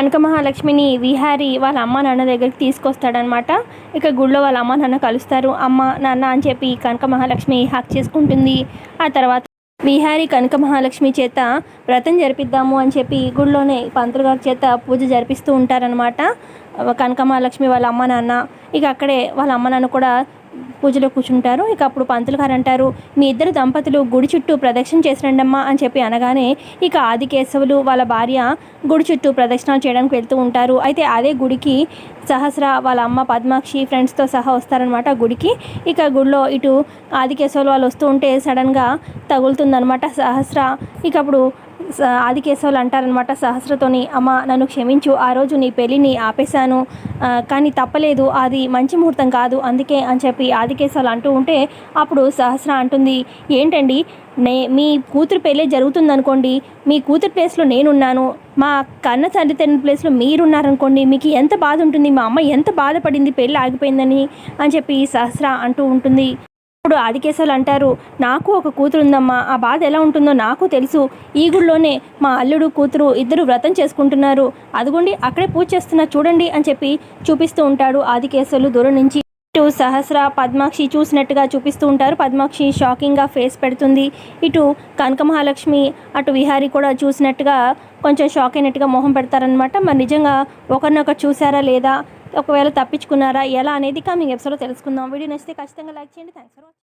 కనక మహాలక్ష్మిని విహారి వాళ్ళ అమ్మ నాన్న దగ్గరికి తీసుకొస్తాడనమాట. ఇక గుళ్ళో వాళ్ళ అమ్మ నాన్న కలుస్తారు. అమ్మ నాన్న అని చెప్పి కనక మహాలక్ష్మి హక్ చేసుకుంటుంది. ఆ తర్వాత విహారి కనక మహాలక్ష్మి చేత వ్రతం జరిపిద్దాము అని చెప్పి గుళ్ళోనే పంతులు గారి చేత పూజ జరిపిస్తూ ఉంటారనమాట. కనక మహాలక్ష్మి వాళ్ళ అమ్మ నాన్న ఇక అక్కడే వాళ్ళ అమ్మ నాన్న కూడా పూజలో కూర్చుంటారు. ఇక అప్పుడు పంతులు గారు అంటారు మీ ఇద్దరు దంపతులు గుడి చుట్టూ ప్రదక్షిణ చేసిరండమ్మా అని చెప్పి అనగానే ఇక ఆదికేశవులు వాళ్ళ భార్య గుడి చుట్టూ ప్రదక్షిణాలు చేయడానికి వెళ్తూ ఉంటారు. అయితే అదే గుడికి సహస్ర వాళ్ళ అమ్మ పద్మాక్షి ఫ్రెండ్స్తో సహా వస్తారనమాట గుడికి. ఇక గుడిలో ఇటు ఆదికేశవులు వాళ్ళు వస్తూ ఉంటే సడన్గా తగులుతుందనమాట సహస్ర. ఇక అప్పుడు ఆదికేశవులు అంటారనమాట సహస్రతోని అమ్మ నన్ను క్షమించు ఆ రోజు నీ పెళ్ళిని ఆపేశాను కానీ తప్పలేదు అది మంచి ముహూర్తం కాదు అందుకే అని చెప్పి ఆదికేశవులు అంటూ ఉంటే అప్పుడు సహస్ర అంటుంది ఏంటండి నే మీ కూతురు పెళ్ళే జరుగుతుందనుకోండి మీ కూతురు ప్లేస్లో నేనున్నాను మా కన్న తండ్రి తండ్రి ప్లేస్లో మీరున్నారనుకోండి మీకు ఎంత బాధ ఉంటుంది మా అమ్మ ఎంత బాధపడింది పెళ్ళి ఆగిపోయిందని అని చెప్పి సహస్ర అంటూ ఉంటుంది. ఇప్పుడు ఆదికేశవులు అంటారు నాకు ఒక కూతురు ఉందమ్మా ఆ బాధ ఎలా ఉంటుందో నాకు తెలుసు. ఈ గుడిలోనే మా అల్లుడు కూతురు ఇద్దరు వ్రతం చేసుకుంటున్నారు. అదిగోండి అక్కడే పూజ చేస్తున్నారు చూడండి అని చెప్పి చూపిస్తూ ఉంటాడు ఆదికేశవులు దూరం నుంచి. ఇటు సహస్ర పద్మాక్షి చూసినట్టుగా చూపిస్తూ ఉంటారు. పద్మాక్షి షాకింగ్గా ఫేస్ పెడుతుంది. ఇటు కనక మహాలక్ష్మి అటు విహారి కూడా చూసినట్టుగా కొంచెం షాక్ అయినట్టుగా మొహం పెడతారనమాట మరి నిజంగా ఒకరినొకరు చూసారా లేదా? ఒకవేళ తప్పించుకున్నారా ఎలా అనేది కమింగ్ ఎపిసోడ్లో తెలుసుకుందాం. వీడియో నచ్చితే ఖచ్చితంగా లైక్ చేయండి. Thanks for watching